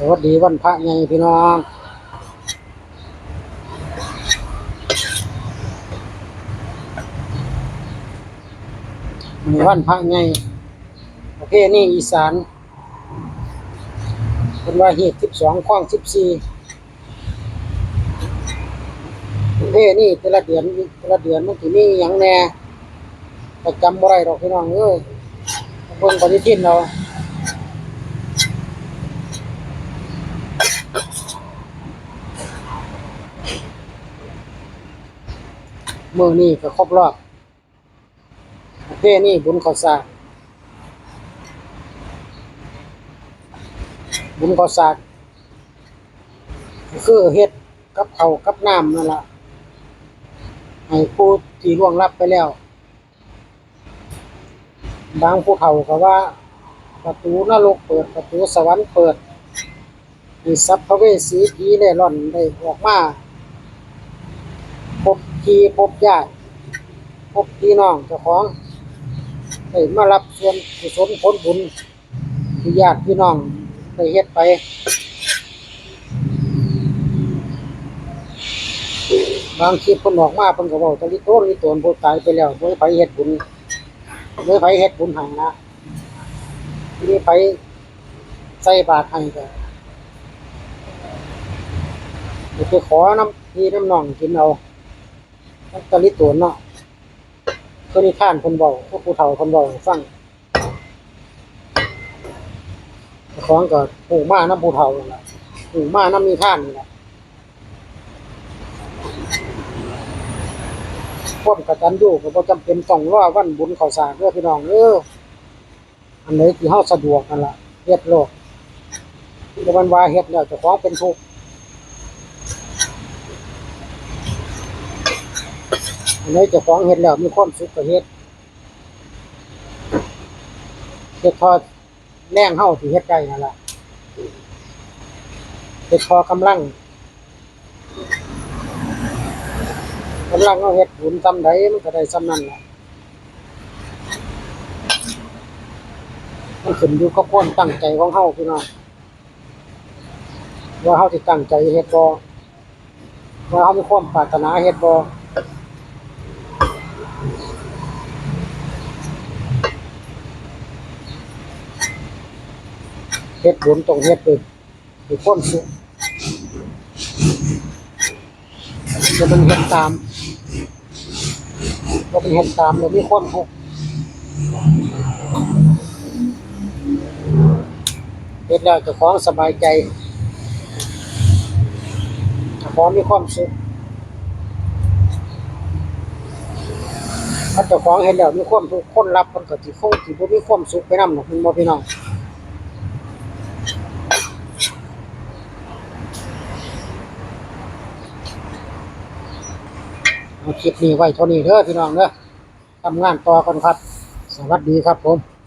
สวัสดีวันพระไงพี่น้องมีวันพระไงประเภทนี้อีสานเป็นว่าเหตุสิบสองข้องสิบสี่ประเภทนี้แต่ละเดือนแต่ละเดือนมันจะมีอย่างแน่ประจำบ่ได้หรอกพี่น้องเอ้ยเบิ่งปฏิทินเรา เมื่อนี้ก็ครบรอบประเพณีบุญข้าวสากบุญข้าวสากคือเฮ็ดกับเขากับน้ำนั่นละให้ผู้ที่ล่วงลับไปแล้ว บางผู้เฒ่าก็ว่า ประตูนรกเปิด ประตูสวรรค์เปิดให้สัพพเวสีผีเล่ร่อนได้ออกมา พบพี่พบญาติพบพี่น้องเจ้าของได้มารับส่วนกุศลผลบุญที่ญาติพี่น้องได้เฮ็ดไปบางคลิปเพิ่นออกมาเพิ่นก็เว้าตะลิโตนลิโตนผู้ตายไปแล้วบ่ได้ไปเฮ็ดบุญบ่ได้ไปเฮ็ดบุญให้นะบ่ได้ไปใส่บาตรให้ก็ไปขอน้ำพี่น้ำน้องกินเอา มันตะลิตัวเนาะก็นิทานคนเบาพวกผู้เฒ่าคนเบาให้ฟังเจ้าของก็ปลูกมาน้ำผู้เฒ่าละปลูกมาน้ำมีท่านนี่แหละควบกตันยูก็บ่จำเป็นต้องรอวันบุญข้าวสากเด้อพี่น้องเด้ออันไหนที่เฮาสะดวกนั่นล่ะเฮ็ดโลดแต่มันว่าเฮ็ดแล้วเจ้าของเป็นทุกข์ อันนี้เจ้าของเฮ็ดแล้วมีความสุขกับเฮ็ดเฮ็ดพอแรงเฮาที่เฮ็ดได้นั่นล่ะเฮ็ดพอกำลังกำลังเฮาเฮ็ดบุญซำใดมันก็ได้ซำนั้นล่ะมันขึ้นอยู่กับความตั้งใจของเฮาพี่น้องว่าเฮาสิตั้งใจเฮ็ดบ่ว่าเฮามีความปรารถนาเฮ็ดบ่ เฮ็ดบุญต้องเฮ็ดด้วยด้วยความสุขจะมันเฮ็ดตามก็เป็นเฮ็ดตามแล้วมีความทุกเฮ็ดแล้วเจ้าของสบายใจเจ้าของมีความสุขถ้าเจ้าของเฮ็ดแล้วมีความทุกข์คนรับมันก็สิคงสิบ่มีความสุขไปนำหรอกมึงบ่พี่น้อง เอาคลิปนี้ไว้เท่านี้เด้อพี่น้องเด้อทำงานต่อกันครับ สวัสดีครับผม